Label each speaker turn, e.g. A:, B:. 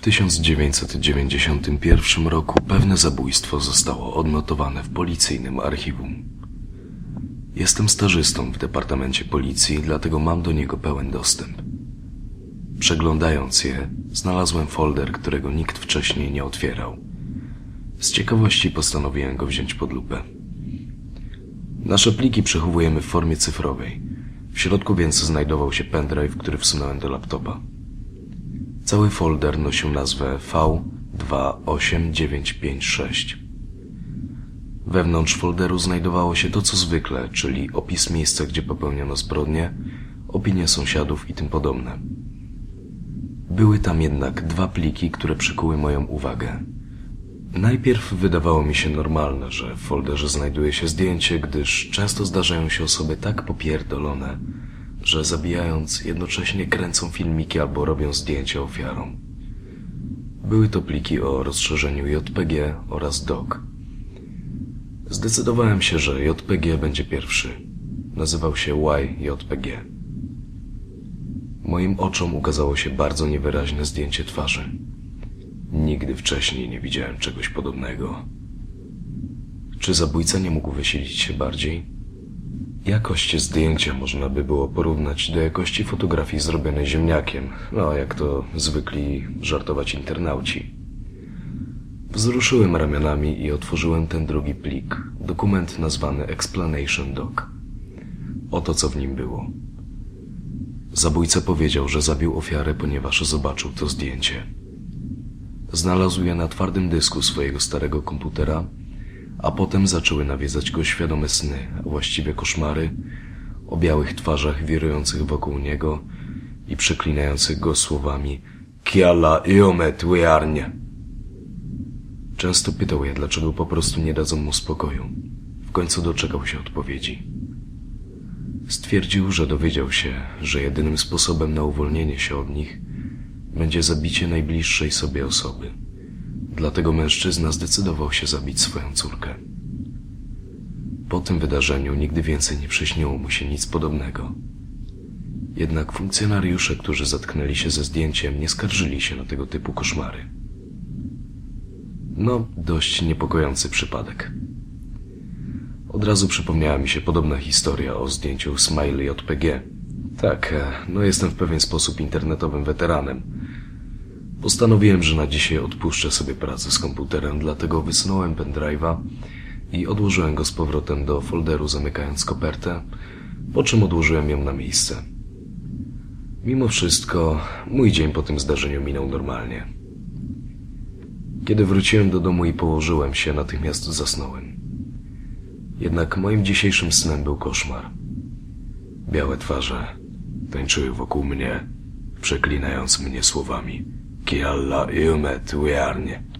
A: 1991 roku pewne zabójstwo zostało odnotowane w policyjnym archiwum. Jestem stażystą w Departamencie Policji, dlatego mam do niego pełen dostęp. Przeglądając je, znalazłem folder, którego nikt wcześniej nie otwierał. Z ciekawości postanowiłem go wziąć pod lupę. Nasze pliki przechowujemy w formie cyfrowej. W środku więc znajdował się pendrive, który wsunąłem do laptopa. Cały folder nosił nazwę V28956. Wewnątrz folderu znajdowało się to co zwykle, czyli opis miejsca, gdzie popełniono zbrodnię, opinie sąsiadów i tym podobne. Były tam jednak dwa pliki, które przykuły moją uwagę. Najpierw wydawało mi się normalne, że w folderze znajduje się zdjęcie, gdyż często zdarzają się osoby tak popierdolone, że zabijając jednocześnie kręcą filmiki albo robią zdjęcia ofiarom. Były to pliki o rozszerzeniu JPG oraz DOC. Zdecydowałem się, że JPG będzie pierwszy. Nazywał się YJPG. Moim oczom ukazało się bardzo niewyraźne zdjęcie twarzy. Nigdy wcześniej nie widziałem czegoś podobnego. Czy zabójca nie mógł wysilić się bardziej? Jakość zdjęcia można by było porównać do jakości fotografii zrobionej ziemniakiem, no jak to zwykli żartować internauci. Wzruszyłem ramionami i otworzyłem ten drugi plik, dokument nazwany Explanation Doc. Oto co w nim było. Zabójca powiedział, że zabił ofiarę, ponieważ zobaczył to zdjęcie. Znalazł je na twardym dysku swojego starego komputera, a potem zaczęły nawiedzać go świadome sny, a właściwie koszmary, o białych twarzach wirujących wokół niego i przeklinających go słowami Kiala iomet wearnie. Często pytał je, dlaczego po prostu nie dadzą mu spokoju. W końcu doczekał się odpowiedzi. Stwierdził, że dowiedział się, że jedynym sposobem na uwolnienie się od nich będzie zabicie najbliższej sobie osoby. Dlatego mężczyzna zdecydował się zabić swoją córkę. Po tym wydarzeniu nigdy więcej nie przyśniło mu się nic podobnego. Jednak funkcjonariusze, którzy zatknęli się ze zdjęciem, nie skarżyli się na tego typu koszmary. No, dość niepokojący przypadek. Od razu przypomniała mi się podobna historia o zdjęciu Smiley JPG. Tak, e, no jestem w pewien sposób internetowym weteranem. Postanowiłem, że na dzisiaj odpuszczę sobie pracę z komputerem, dlatego wysunąłem pendrive'a i odłożyłem go z powrotem do folderu, zamykając kopertę, po czym odłożyłem ją na miejsce. Mimo wszystko, mój dzień po tym zdarzeniu minął normalnie. Kiedy wróciłem do domu i położyłem się, natychmiast zasnąłem. Jednak moim dzisiejszym snem był koszmar. Białe twarze tańczyły wokół mnie, przeklinając mnie słowami ki alla io me.